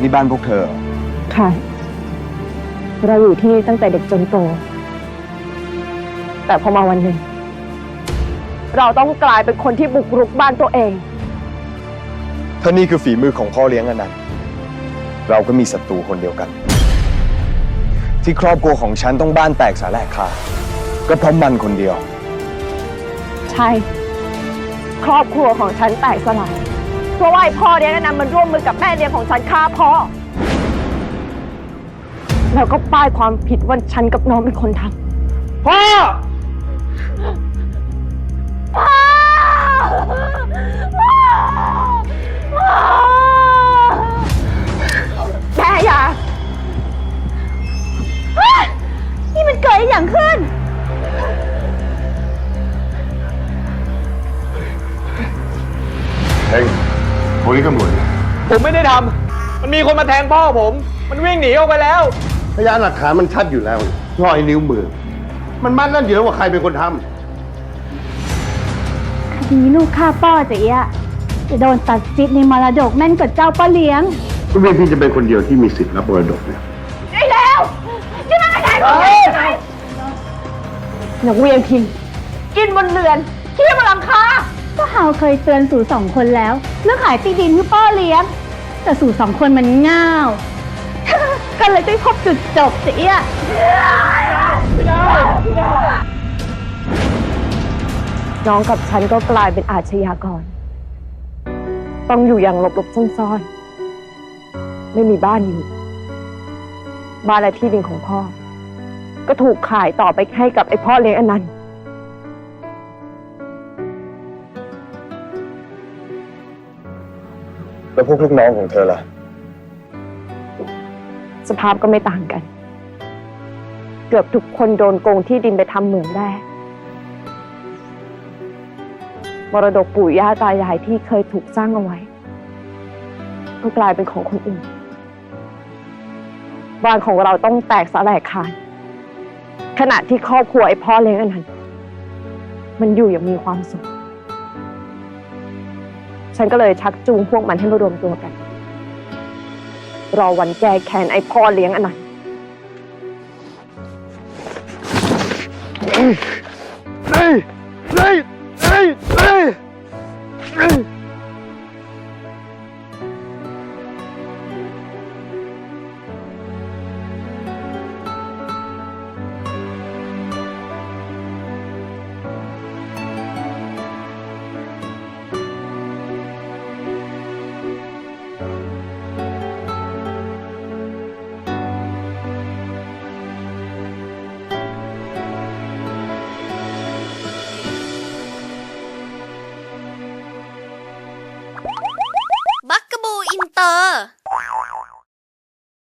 ที่บ้านพวกเธอเหรอค่ะ เราอยู่ที่นี่ตั้งแต่เด็กจนโต แต่พอมาวันหนึ่ง เราต้องกลายเป็นคนที่บุกรุกบ้านตัวเอง ถ้านี่คือฝีมือของพ่อเลี้ยงอนันต์เราก็มีศัตรูคนเดียวกัน ที่ครอบครัวของฉันต้องบ้านแตกสาแหลกขาดก็เพราะมันคนเดียว ใช่ ครอบครัวของฉันแตกสลาย เพราะว่าไอ้พ่อเลี้ยงนั้นมันร่วมมือกับแม่เลี้ยงของฉันฆ่าพ่อ แล้วก็ป้ายความผิดว่าฉันกับน้องเป็นคนทำพ่อ พ่อ แม่อย่านี่มันเกิดอย่างขึ้นเฮ้ยโทรเรียกตำรวจดิผมไม่ได้ทำมันมีคนมาแทงพ่อผม มันวิ่งหนีออกไปแล้ว พยานหลักฐานมันชัดอยู่แล้วรอยนิ้วมือ มันมัดนั่นอยู่แล้วว่าใครเป็นคนทคดีลูกฆ่าป้อจะเอียะจะโดนตัดสิทธิ์ในมรดกแม่นกว่าเจ้าป้าเลี้ยงำคุณเวียนพี่จะเป็นคนเดียวที่มีสิทธิ์รับมรดกเนี่ย ได้แล้วยังไม่ได้นักเวียนพิงกินบนเรือนขี้บนหลังคาก็ เฮาเคยเตือนสู่สองคนแล้วเรื่องขายที่ดินให้ป้อเลี้ยง แต่สู่สองคนมันง่าว ก็เลยได้พบจุดจบเอีย น้องกับฉันก็กลายเป็นอาชญากร ต้องอยู่อย่างหลบๆซ่อนๆ ไม่มีบ้านอยู่ บ้านและที่ดินของพ่อ ก็ถูกขายต่อไปให้กับไอ้พ่อเลี้ยงอนันต์ แล้วพวกลูกน้องของเธอล่ะ สภาพก็ไม่ต่างกัน เกือบทุกคนโดนโกงที่ดินไปทำเหมืองแร่มรดกปู่ย่าตายายที่เคยถูกสร้างเอาไว้ ก็กลายเป็นของคนอื่นบ้านของเราต้องแตกสลายขาดขณะที่ครอบครัวไอ้พ่อเลี้ยงอันนั้น มันอยู่อย่างมีความสุข ฉันก็เลยชักจูงพวกมันให้มารวมตัวกัน รอวันแก้แค้นไอ้พ่อเลี้ยงอันไหนเฮ้ยเฮ้ย